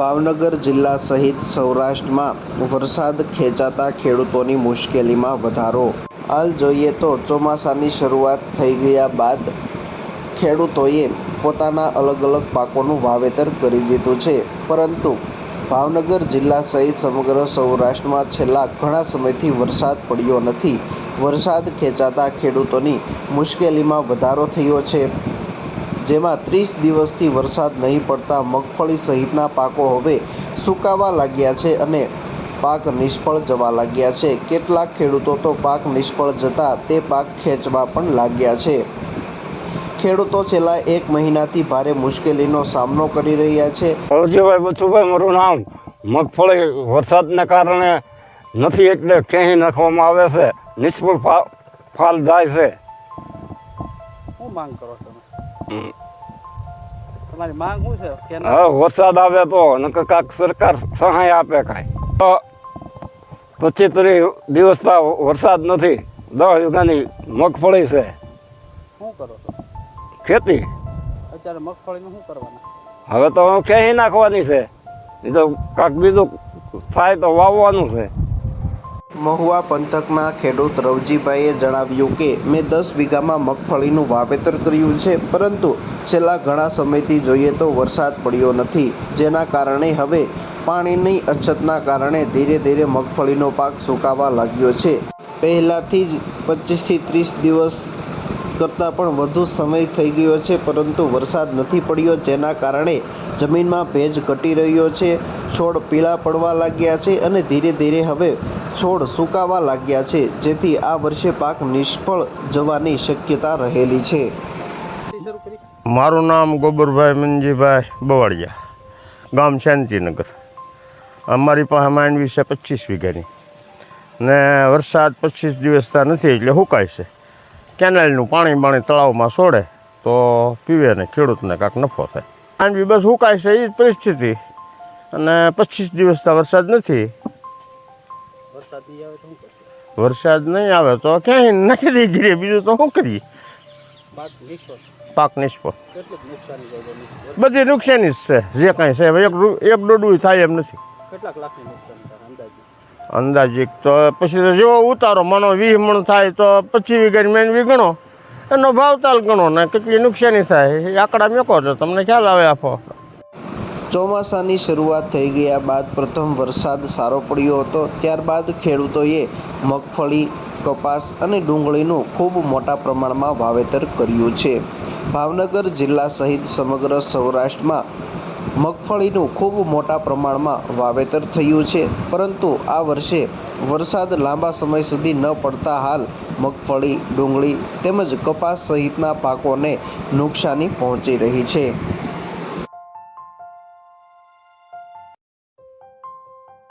ભાવનગર જિલ્લા સહિત સૌરાષ્ટ્રમાં વરસાદ ખેંચાતા ખેડૂતોની મુશ્કેલીમાં વધારો. હાલ જોઈએ તો ચોમાસાની શરૂઆત થઈ ગયા બાદ ખેડૂતોએ પોતાના અલગ અલગ પાકોનું વાવેતર કરી દીધું છે. પરંતુ ભાવનગર જિલ્લા સહિત સમગ્ર સૌરાષ્ટ્રમાં છેલ્લા ઘણા સમયથી વરસાદ પડ્યો નથી. વરસાદ ખેંચાતા ખેડૂતોની મુશ્કેલીમાં વધારો થયો છે. જેમાં ત્રીસ દિવસથી વરસાદ નહીં પડતા મગફળી સહિતના પાકો હવે સુકાવા લાગ્યા છે અને પાક નિષ્ફળ જવા લાગ્યા છે. કેટલાક ખેડૂતો તો પાક નિષ્ફળ જતા તે પાક ખેંચવા પણ લાગ્યા છે. ખેડૂતો છેલ્લા એક મહિનાથી ભારે મુશ્કેલીનો સામનો કરી રહ્યા છે. અરજીભાઈ બચુભાઈ મારું નામ. મગફળી વરસાદના કારણે નથી એટલે ક્યાંય નાખવામાં આવે છે. નિષ્ફળ ફાલ જાય છે. શું માંગ કરો તમે. તમારી માંગ શું છે? કે હા વરસાદ આવે તો નકર કાંક સરકાર સહાય આપે કાંઈ. તો પચીસ ત્રીસ દિવસ વરસાદ નથી. દસ વીઘાની મગફળી છે. શું કરો છો? ખેતી. અત્યારે મગફળીનું શું કરવાના? હવે તો ક્યાંય નાખવાની છે. એ તો કાંક બીજું થાય તો વાવવાનું છે. મહુવા પંથકના ખેડૂત રવજીભાઈએ જણાવ્યું કે, મેં દસ વીઘામાં મગફળીનું વાવેતર કર્યું છે, પરંતુ છેલ્લા ઘણા સમયથી જોઈએ તો વરસાદ પડ્યો નથી, જેના કારણે હવે પાણીની અછતના કારણે ધીરે ધીરે મગફળીનો પાક સુકાવા લાગ્યો છે. પહેલાંથી જ પચીસથી ત્રીસ દિવસ કરતાં પણ વધુ સમય થઈ ગયો છે, પરંતુ વરસાદ નથી પડ્યો, જેના કારણે જમીનમાં ભેજ ઘટી રહ્યો છે, છોડ પીળા પડવા લાગ્યા છે અને ધીરે ધીરે હવે છોડ સુકાવા લાગ્યા છે, જેથી આ વર્ષે પાક નિષ્ફળ જવાની શક્યતા રહેલી છે. મારું નામ ગોબરભાઈ મંજીભાઈ બવાડિયા, ગામ શાંતિનગર. અમારી પાસે માંડવી છે પચીસ વીઘાની. ને વરસાદ પચીસ દિવસતા નથી, એટલે સુકાય છે. કેનાલનું પાણી પાણી તળાવમાં છોડે તો પીવે ને ખેડૂતને કાંક નફો થાય. માંડવી બસ સુકાય છે એ જ પરિસ્થિતિ. અને પચીસ દિવસતા વરસાદ નથી વરસાદ નહીં આવે તો શું કરશો? વરસાદ નહીં આવે તો ક્યાંય નાખી દઈ ગીરે બીજું તો શું કરીએ? પાક નિષ્ફળ. બધી નુકસાની જ છે જે કાંઈ છે. એક એક દોડું થાય એમ નથી. કેટલાક લાખની નુકસાન અંદાજિક તો પછી તો જેવો ઉતારો મનો વીસ મણ થાય તો પચીસ વીઘાની મેનવી ગણો. એનો ભાવતાલ ગણો ને કેટલી નુકસાની થાય એ આંકડા મેકો તો તમને ખ્યાલ આવે આપો ચોમાસાની શરૂઆત થઈ ગયા બાદ પ્રથમ વરસાદ સારો પડ્યો હતો. ત્યારબાદ ખેડૂતોએ મગફળી, કપાસ અને ડુંગળીનું ખૂબ મોટા પ્રમાણમાં વાવેતર કર્યું છે. ભાવનગર જિલ્લા સહિત સમગ્ર સૌરાષ્ટ્રમાં મગફળીનું ખૂબ મોટા પ્રમાણમાં વાવેતર થયું છે. પરંતુ આ વર્ષે વરસાદ લાંબા સમય સુધી ન પડતા હાલ મગફળી, ડુંગળી તેમજ કપાસ સહિતના પાકોને નુકસાની પહોંચી રહી છે.